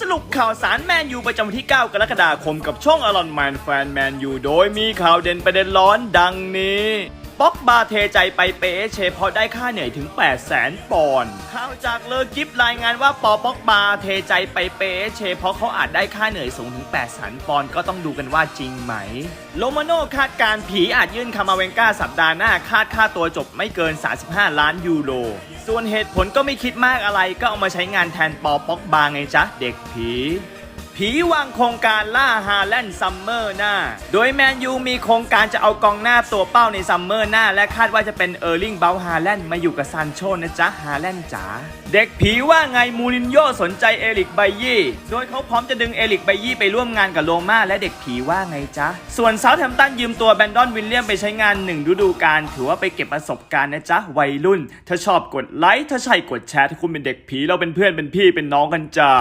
สรุปข่าวสารแมนยูประจำวันที่ 9 กรกฎาคมกับช่องอลอนแมนแฟนแมนยูโดยมีข่าวเด่นประเด็นร้อนดังนี้ ป็อกบาเทใจไปเปเชเพราะได้ค่าเหนื่อยถึง 8 0 0แสนปอนด์ข่าวจากเลอกิฟรายงานว่าปอป็อกบาเทใจไปเปเชเพราะเขาอาจได้ค่าเหนื่อยสูงถึง 8 0 0แสนปอนด์ก็ต้องดูกันว่าจริงไหม โลมาโนคาดการผีอาจยื่นคามาเวนกาสัปดาห์หน้าคาดค่าตัวจบไม่เกิน 35 ล้านยูโร ส่วนเหตุผลก็ไม่คิดมากอะไรก็เอามาใช้งานแทนปอป็อกบาไงจ๊ะเด็กผี ผีวางโครงการล่าฮาแลนด์ซัมเมอร์หน้า โดยแมนยูมีโครงการจะเอากองหน้าตัวเป้าในซัมเมอร์หน้า และคาดว่าจะเป็นเออร์ลิงเบลฮาแลนด์มาอยู่กับซานโชนะจ๊ะฮาแลนด์จ๋าเด็กผีว่าไงมูรินโญ่สนใจเอริกไบยี่โดยเขาพร้อมจะดึงเอริกไบยี่ไปร่วมงานกับโรม่าและเด็กผีว่าไงจ๊ะส่วนเซาท์แฮมตันยืมตัวแบนดอนวิลเลียมไปใช้งานหนึ่งฤดูกาลถือว่าไปเก็บประสบการณ์นะจ๊ะวัยรุ่นถ้าชอบกดไลค์ถ้าใช่กดแชร์ถ้าคุณเป็นเด็กผีเราเป็นเพื่อนเป็นพี่เป็นน้องกันจ้า